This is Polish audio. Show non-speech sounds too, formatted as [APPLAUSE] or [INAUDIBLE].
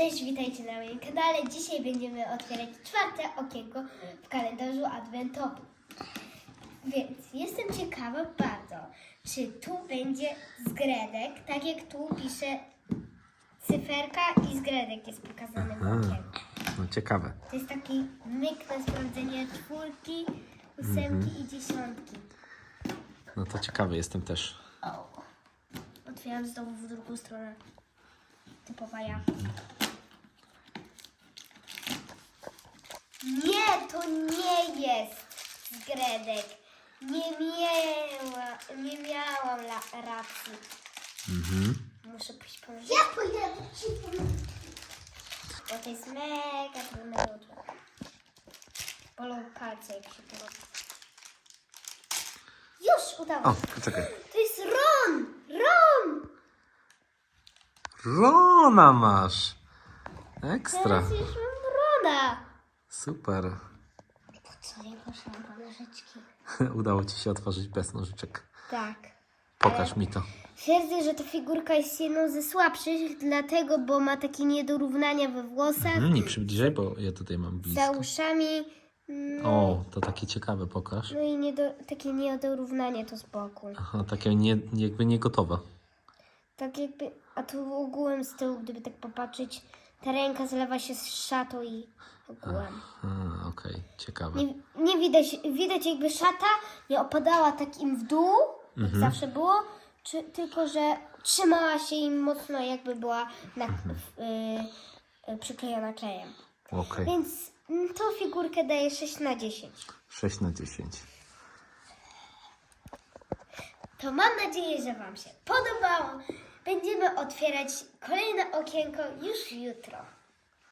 Cześć, witajcie na moim kanale. Dzisiaj będziemy otwierać czwarte okienko w kalendarzu adwentowym. Więc jestem ciekawa bardzo, czy tu będzie zgredek, tak jak tu pisze cyferka i zgredek jest pokazany w okienku. no ciekawe. To jest taki myk na sprawdzenie czwórki, ósemki i dziesiątki. No to ciekawy jestem też. O. Otwieram znowu w drugą stronę. Typowa ja. Nie, to nie jest zgredek. Nie miała, nie miałam la, racji. Mhm. Muszę pójść po Ja pójdę Bo to jest mega trudne otworzenia. Bolą palce, jak się to robi. Już udało O, się. poczekaj. To jest Ron! Ron! Rona masz! Ekstra. Teraz już mam Rona! Super. Nożyczki? [LAUGHS] Udało ci się otworzyć bez nożyczek. Tak. Pokaż mi to. Twierdzę, że ta figurka jest jedną ze słabszych, dlatego, bo ma takie niedorównania we włosach, Mm, nie przybliżaj, bo ja tutaj mam za blisko. uszami, mm, O, to takie ciekawe, pokaż. no i niedo, takie niedorównanie tu z boku. Aha, takie nie, jakby nie gotowe. Tak jakby, a tu ogółem z tyłu, gdyby tak popatrzeć, ta ręka zlewa się z szatą i ogółem. Okej, ciekawe. Nie, nie widać, widać jakby szata nie opadała tak im w dół, jak zawsze było, czy, tylko że trzymała się im mocno, jakby była na, w, y, y, przyklejona klejem. Okej, Więc mm, tą figurkę daję 6 na 10. 6 na 10. To mam nadzieję, że Wam się podobało. Będziemy otwierać kolejne okienko już jutro.